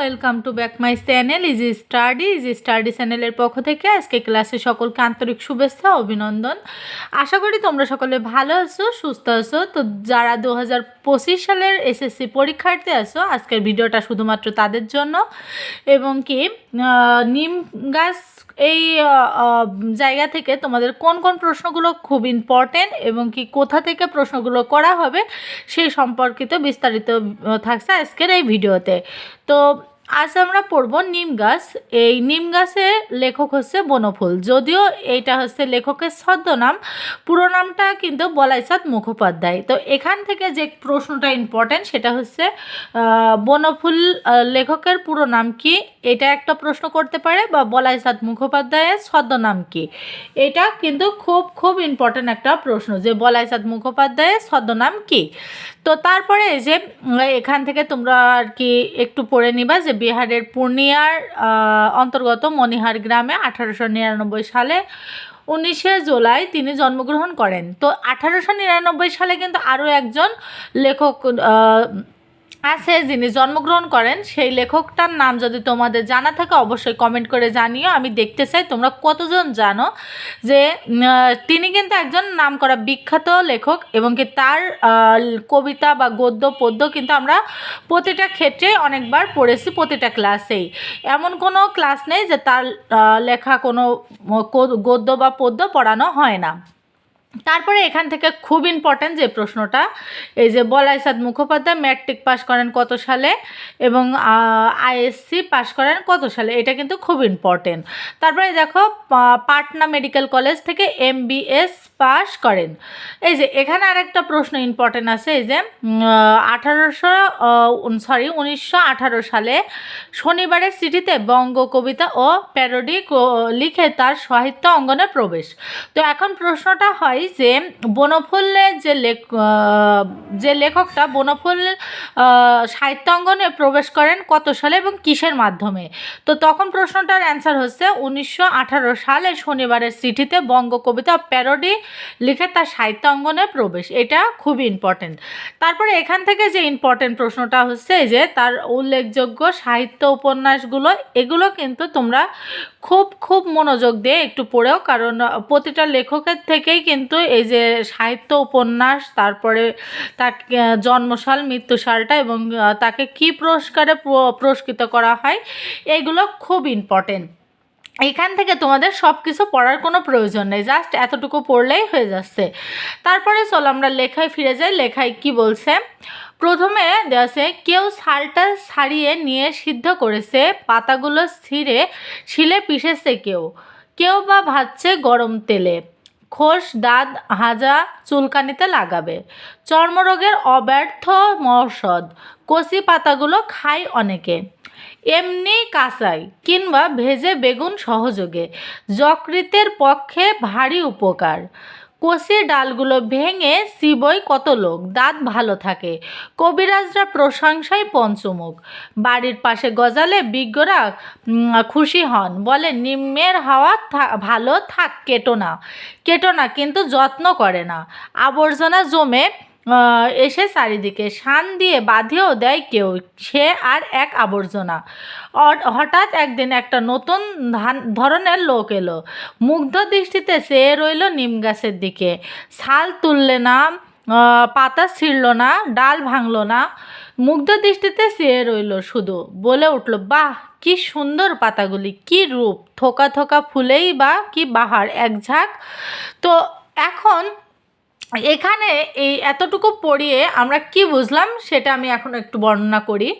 Welcome to back my channel easy study easy study চ্যানেলের পক্ষ থেকে আজকে ক্লাসে সকলকে আন্তরিক শুভেচ্ছা, অভিনন্দন। আশা করি তোমরা সকলে ভালো আছো, সুস্থ আছো। তো যারা দু হাজার পঁচিশ সালের এসএসসি পরীক্ষার্থী আছো, আজকের ভিডিওটা শুধুমাত্র তাদের জন্য। এবং কি নিম গাছ এই জায়গা থেকে তোমাদের কোন কোন প্রশ্নগুলো খুব ইম্পর্টেন্ট এবং কি কোথা থেকে প্রশ্নগুলো করা হবে সেই সম্পর্কিত বিস্তারিত থাকছে আজকের এই ভিডিওতে। তো আজ আমরা পড়ব নিম গাছ। এই নিম গাছের লেখক হচ্ছে বনফুল। যদিও এটা হচ্ছে লেখকের ছদ্মনাম, পুরো নামটা কিন্তু বলাইচাঁদ মুখোপাধ্যায়। তো এখান থেকে যে প্রশ্নটা ইম্পর্টেন্ট সেটা হচ্ছে বনফুল লেখকের পুরো নাম কি? এটা একটা প্রশ্ন করতে পারে বা বলাইচাঁদ মুখোপাধ্যায়ের ছদ্মনাম কি? এটা কিন্তু খুব খুব ইম্পর্ট্যান্ট একটা প্রশ্ন যে বলাইচাঁদ মুখোপাধ্যায়ের ছদ্মনাম কি? তো তারপরে যে এখান থেকে তোমরা আর কি একটু পড়ে নিবা যে বিহারের পূর্ণিয়ার অন্তর্গত মনিহার গ্রামে আঠারোশো নিরানব্বই সালে উনিশে জুলাই তিনি জন্মগ্রহণ করেন। তো আঠারোশো নিরানব্বই সালে কিন্তু আরও একজন লেখক আছে, যিনি জন্মগ্রহণ করেন, সেই লেখকটার নাম যদি তোমাদের জানা থাকে, অবশ্যই কমেন্ট করে জানিও। আমি দেখতে চাই তোমরা কতজন জানো যে তিনি কিন্তু একজন নামকরা বিখ্যাত লেখক এবং কি তার কবিতা বা গদ্য, পদ্য কিন্তু আমরা প্রতিটা ক্ষেত্রে অনেকবার পড়েছি প্রতিটা ক্লাসেই। এমন কোনো ক্লাস নেই যে তার লেখা কোনো গদ্য বা পদ্য পড়ানো হয় না। তারপরে এখান থেকে খুব ইম্পর্ট্যান্ট যে প্রশ্নটা, এই যে বলাইসাদ মুখোপাধ্যায় ম্যাট্রিক পাশ করেন কত সালে এবং আইএসসি পাশ করেন কত সালে? এটা কিন্তু খুব ইম্পর্টেন্ট তারপরে দেখো পাটনা মেডিকেল কলেজ থেকে এমবিএস পাশ করেন। এই যে এখানে আরেকটা প্রশ্ন ইম্পর্টেন্ট আছে, এই যে আঠারোশো সরি উনিশশো আঠারো সালে শনিবারের সিটিতে বঙ্গ কবিতা ও প্যারোডি লিখে তার সাহিত্য অঙ্গনে প্রবেশ। তো এখন প্রশ্নটা হয় যে বনফুলের যে লেখ যে লেখকটা বনফুল সাহিত্য অঙ্গনে প্রবেশ করেন কত সালে এবং কিসের মাধ্যমে? তো তখন প্রশ্নটার অ্যান্সার হচ্ছে উনিশশো আঠারো সালে শনিবারের চিঠিতে বঙ্গ কবিতা প্যারোডি লিখে তার সাহিত্য অঙ্গনে প্রবেশ। এটা খুবই ইম্পর্টেন্ট তারপরে এখান থেকে যে ইম্পর্টেন্ট প্রশ্নটা হচ্ছে যে তার উল্লেখযোগ্য সাহিত্য উপন্যাসগুলো, এগুলো কিন্তু তোমরা খুব খুব মনোযোগ দিয়ে একটু পড়েও, কারণ প্রতিটা লেখকের থেকেই কিন্তু এই যে সাহিত্য উপন্যাস তারপরে তার আহ, জন্মসাল মৃত্যুসালটা এবং তাকে কি পুরস্কারে পুর- পুরস্কৃত করা হয় এগুলো খুব ইম্পর্টেন্ট এখান থেকে তোমাদের সব কিছু পড়ার কোনো প্রয়োজন নেই জাস্ট এতটুকু পড়লেই হয়ে যাচ্ছে। তারপরে চলো আমরা লেখায় ফিরে যাই লেখায় কি বলছে? প্রথমে দেওয়া কেউ শালটা ছাড়িয়ে নিয়ে সিদ্ধ করেছে পাতাগুলো ছিঁড়ে শিলে পিষেছে কেউ। কেউ বা ভাজছে গরম তেলে। খোস দাঁত হাজা চুলকানিতে লাগাবে। চর্মরোগের অব্যর্থ ঔষধ কচি পাতাগুলো খায় অনেকে। এমনি কাঁচাই কিংবা ভেজে বেগুন সহযোগে। যকৃতের পক্ষে ভারী উপকার। কষি ডালগুলো ভেঙে শিবই কত লোক, দাঁত ভালো থাকে। কবিরাজরা প্রশংসায় পঞ্চমুখ। বাড়ির পাশে গজালে বিজ্ঞরা খুশি হন। বলে, নিম্নের হাওয়া ভালো থাক, কেটো না। কেটো না, কিন্তু যত্ন করে না। আবর্জনা জমে এসে চারিদিকে শান দিয়ে বাঁধিয়েও দেয় কেউ। সে আর এক আবর্জনা। হঠাৎ একদিন একটা নতুন ধান- ধরনের লোক এলো। মুগ্ধ দৃষ্টিতে চেয়ে রইল নিম গাছের দিকে। ছাল তুললে না পাতা ছিঁড়ল না, ডাল ভাঙল না। মুগ্ধ দৃষ্টিতে চেয়ে রইল শুধু। বলে উঠল, বাহ, কি সুন্দর পাতাগুলি, কি রূপ! থোকা থোকা ফুলেই বা কি বাহার এক ঝাঁক তো এখন এখানে এই এতটুকু পড়িয়ে আমরা কি বুঝলাম সেটা আমি এখন একটু বর্ণনা করি।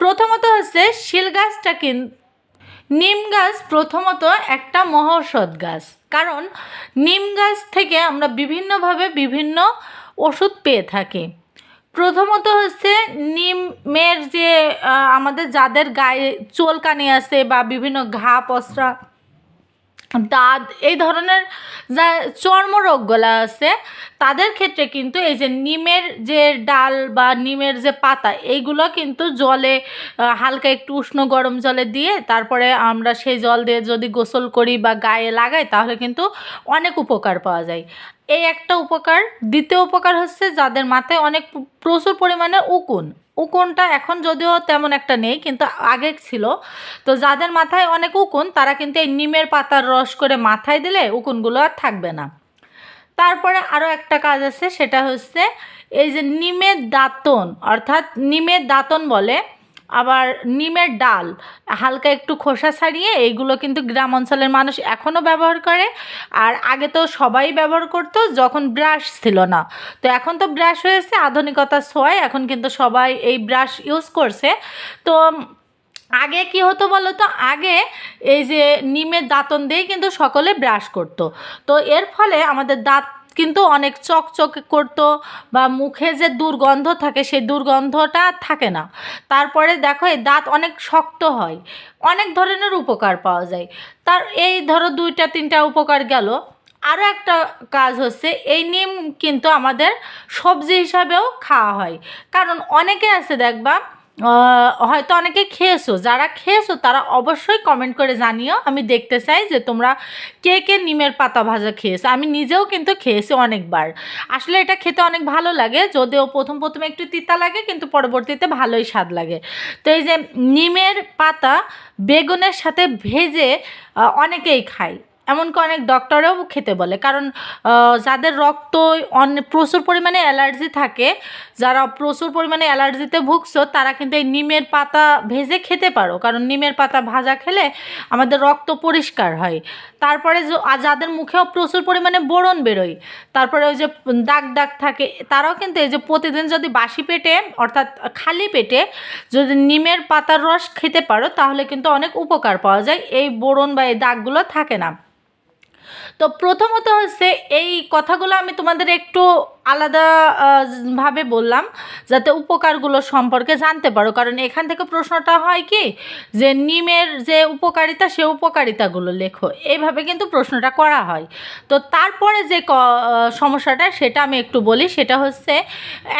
প্রথমত হচ্ছে শিল গাছটা কিন, নিম গাছ প্রথমত একটা মহৌষধ গাছ। কারণ নিম গাছ থেকে আমরা বিভিন্নভাবে বিভিন্ন ওষুধ পেয়ে থাকি। প্রথমত হচ্ছে নিমের যে আমাদের যাদের গায়ে চুলকানি আছে বা বিভিন্ন ঘা, পসরা দাঁত এই ধরনের যা চর্মরোগগুলো আছে, তাদের ক্ষেত্রে কিন্তু এই যে নিমের যে ডাল বা নিমের যে পাতা, এইগুলো কিন্তু জলে হালকা একটু উষ্ণ গরম জলে দিয়ে তারপরে আমরা সেই জল দিয়ে যদি গোসল করি বা গায়ে লাগাই, তাহলে কিন্তু অনেক উপকার পাওয়া যায়। এই একটা উপকার। দ্বিতীয় উপকার হচ্ছে যাদের মাথায় অনেক প্রচুর পরিমাণে উকুন। উকুনটা এখন যদিও তেমন একটা নেই, কিন্তু আগে ছিল। তো যাদের মাথায় অনেক উকুন, তারা কিন্তু এই নিমের পাতার রস করে মাথায় দিলে উকুনগুলো আর থাকবে না। তারপরে আরও একটা কাজ আছে, সেটা হচ্ছে এই যে নিমের দাঁতন, অর্থাৎ নিমের দাঁতন বলে আবার নিমের ডাল, হালকা একটু খোসা ছাড়িয়ে এইগুলো কিন্তু গ্রাম অঞ্চলের মানুষ এখনও ব্যবহার করে। আর আগে তো সবাই ব্যবহার করতো, যখন ব্রাশ ছিল না। তো এখন তো ব্রাশ হয়েছে আধুনিকতার ছোঁয়ায় এখন কিন্তু সবাই এই ব্রাশ ইউজ করছে। তো আগে কি হতো বলো তো আগে এই যে নিমের দাঁতন দিয়ে কিন্তু সকলে ব্রাশ করতো। তো এর ফলে আমাদের দাঁত কিন্তু অনেক চকচকে করতো বা মুখে যে দুর্গন্ধ থাকে সেই দুর্গন্ধটা থাকে না। তারপরে দেখো এই দাঁত অনেক শক্ত হয়, অনেক ধরনের উপকার পাওয়া যায়। তার এই ধরো দুইটা, তিনটা উপকার গেল। আরও একটা কাজ হচ্ছে, এই নিম কিন্তু আমাদের সবজি হিসাবেও খাওয়া হয়। কারণ অনেকে আছে দেখবা হয়তো অনেকে খেয়েছো। যারা খেয়েছো, তারা অবশ্যই কমেন্ট করে জানিও। আমি দেখতে চাই যে তোমরা কে কে নিমের পাতা ভাজা খেয়েছো। আমি নিজেও কিন্তু খেয়েছি অনেকবার। আসলে এটা খেতে অনেক ভালো লাগে। যদিও প্রথম প্রথমে একটু তিতা লাগে, কিন্তু পরবর্তীতে ভালোই স্বাদ লাগে। তো এই যে নিমের পাতা বেগুনের সাথে ভেজে অনেকেই খায়। এমনকি অনেক ডক্টরেও খেতে বলে। কারণ যাদের রক্ত প্রচুর পরিমাণে অ্যালার্জি থাকে, যারা প্রচুর পরিমাণে অ্যালার্জিতে ভুগছো, তারা কিন্তু এই নিমের পাতা ভেজে খেতে পারো। কারণ নিমের পাতা ভাজা খেলে আমাদের রক্ত পরিষ্কার হয়। তারপরে যাদের মুখেও প্রচুর পরিমাণে বোরন বেরোয়, তারপরে ওই যে দাগ দাগ থাকে, তারাও কিন্তু এই যে প্রতিদিন যদি বাসি পেটে, অর্থাৎ খালি পেটে যদি নিমের পাতার রস খেতে পারো, তাহলে কিন্তু অনেক উপকার পাওয়া যায়। এই বোরন বা এই দাগগুলো থাকে না। তো প্রথমত হচ্ছে এই কথাগুলো আমি তোমাদের একটু আলাদা ভাবে বললাম, যাতে উপকারগুলো সম্পর্কে জানতে পারো। কারণ এখান থেকে প্রশ্নটা হয় কি, যে নিমের যে উপকারিতা, সে উপকারিতাগুলো লেখো। এইভাবে কিন্তু প্রশ্নটা করা হয়। তো তারপরে যে সমস্যাটা, সেটা আমি একটু বলি। সেটা হচ্ছে,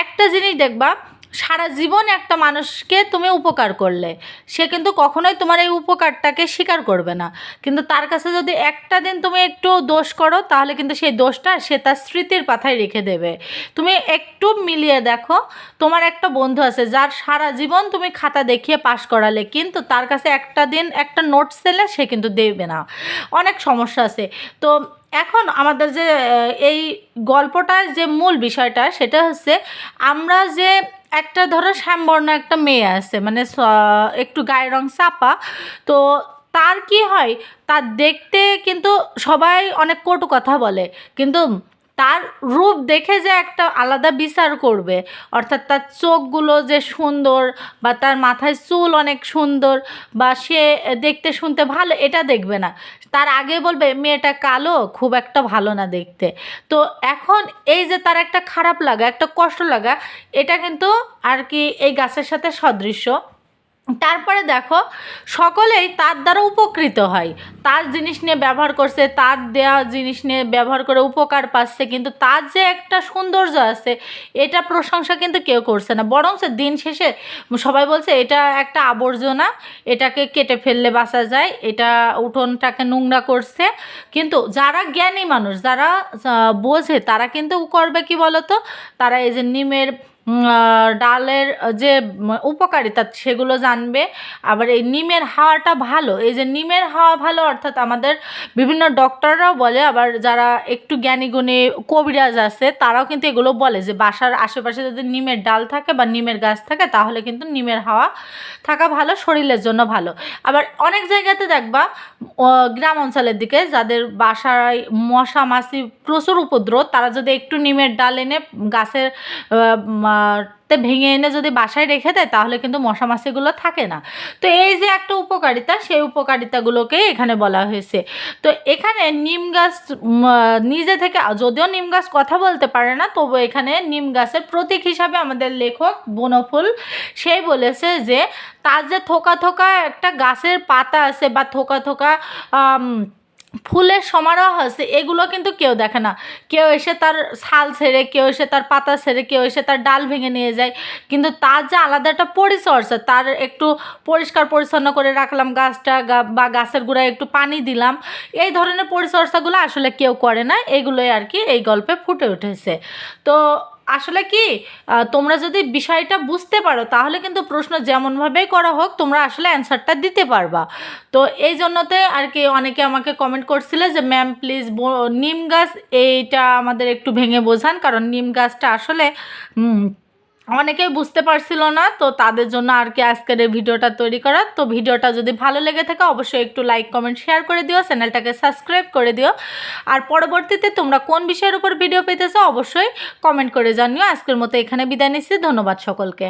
একটা জিনিস দেখবা সারা জীবন একটা মানুষকে তুমি উপকার করলে। সে কিন্তু কখনোই তোমার এই উপকারটাকে স্বীকার করবে না। কিন্তু তার কাছে যদি একটা দিন তুমি একটু দোষ করো, তাহলে কিন্তু সেই দোষটা সে তার স্মৃতির পাথায় রেখে দেবে। তুমি একটু মিলিয়ে দেখো, তোমার একটা বন্ধু আছে, যার সারা জীবন তুমি খাতা দেখিয়ে পাশ করালে কিন্তু তার কাছে একটা দিন একটা নোটস দিলে সে কিন্তু দেবে না। অনেক সমস্যা আছে। তো এখন আমাদের যে এই গল্পটার যে মূল বিষয়টা, সেটা হচ্ছে আমরা যে একটা ধরো শ্যামবর্ণ একটা মেয়ে আছে মানে একটু গায়ের রং চাপা, তো তার কি হয়, তার দেখতে কিন্তু সবাই অনেক কটু কথা বলে, কিন্তু তার রূপ দেখে যে একটা আলাদা বিচার করবে। অর্থাৎ তার চোখগুলো যে সুন্দর বা তার মাথায় চুল অনেক সুন্দর বা সে দেখতে শুনতে ভালো, এটা দেখবে না। তার আগে বলবে, মেয়েটা কালো, খুব একটা ভালো না দেখতে। তো এখন এই যে তার একটা খারাপ লাগা, একটা কষ্ট লাগা, এটা কিন্তু আর কি এই গাছের সাথে সদৃশ্য। তারপরে দেখো, সকলেই তার দ্বারা উপকৃত হয়। তার জিনিস নিয়ে ব্যবহার করছে, তার দেওয়া জিনিস নিয়ে ব্যবহার করে উপকার পাচ্ছে, কিন্তু তার যে একটা সৌন্দর্য আছে, এটা প্রশংসা কিন্তু কেউ করছে না। বরং সে দিন শেষে সবাই বলছে, এটা একটা আবর্জনা, এটাকে কেটে ফেললে বাঁচা যায়, এটা উঠোনটাকে নোংরা করছে। কিন্তু যারা জ্ঞানী মানুষ, যারা বোঝে, তারা কিন্তু করবে কি বলতো? তারা এই যে নিমের ডালের যে উপকারিতা সেগুলো জানবে। আবার এই নিমের হাওয়াটা ভালো। এই যে নিমের হাওয়া ভালো অর্থাৎ আমাদের বিভিন্ন ডক্টররাও বলে, আবার যারা একটু জ্ঞানী গুণী কবিরাজ আছে, তারাও কিন্তু এগুলো বলে যে, বাসার আশেপাশে যদি নিমের ডাল থাকে বা নিমের গাছ থাকে, তাহলে কিন্তু নিমের হাওয়া থাকা ভালো, শরীরের জন্য ভালো। আবার অনেক জায়গাতে দেখবা গ্রাম অঞ্চলের দিকে যাদের বাসায় মশা মাছি প্রচুর উপদ্রব, তারা যদি একটু নিমের ডাল এনে গাছের তে ভেঙে এনে যদি বাসায় রেখে দেয়, তাহলে কিন্তু মশা মাছিগুলো থাকে না। তো এই যে একটা উপকারিতা, সেই উপকারিতাগুলোকে এখানে বলা হয়েছে। তো এখানে নিম গাছ নিজে থেকে যদিও নিম গাছ কথা বলতে পারে না, তবু এখানে নিম গাছের প্রতীক হিসাবে আমাদের লেখক বনফুল সেই বলেছে যে, তার যে থোকা থোকা একটা গাছের পাতা আছে বা থোকা থোকা ফুলের সমারোহ আছে এগুলো কিন্তু কেউ দেখে না। কেউ এসে তার ছাল ছেড়ে, কেউ এসে তার পাতা ছেড়ে, কেউ এসে তার ডাল ভেঙে নিয়ে যায়। কিন্তু তার যে আলাদা একটা পরিচর্যা, তার একটু পরিষ্কার পরিচ্ছন্ন করে রাখলাম গাছটা বা গাছের গোড়ায় একটু পানি দিলাম। এই ধরনের পরিচর্যাগুলো আসলে কেউ করে না এগুলোই আর কি এই গল্পে ফুটে উঠেছে। তো আসলে কি তোমরা যদি বিষয়টা বুঝতে পারো, তাহলে কিন্তু প্রশ্ন যেমনভাবেই করা হোক, তোমরা আসলে অ্যান্সারটা দিতে পারবা। তো এই জন্যতে আর কি অনেকে আমাকে কমেন্ট করছিলে যে ম্যাম প্লিজ নিম গাছ, এইটা আমাদের একটু ভেঙে বোঝান, কারণ নিম গাছটা আসলে অনেকেই বুঝতে পারছিল না, তো তাদের জন্য আর কি আজকের এই ভিডিওটা তৈরি করা। তো ভিডিওটা যদি ভালো লেগে থাকে, অবশ্যই একটু লাইক কমেন্ট শেয়ার করে দিও, চ্যানেলটাকে সাবস্ক্রাইব করে দিও। আর পরবর্তীতে তোমরা কোন বিষয়ের উপর ভিডিও পেতেছো অবশ্যই কমেন্ট করে জানিও। আজকের মতো এখানে বিদায় নিচ্ছি, ধন্যবাদ সকলকে।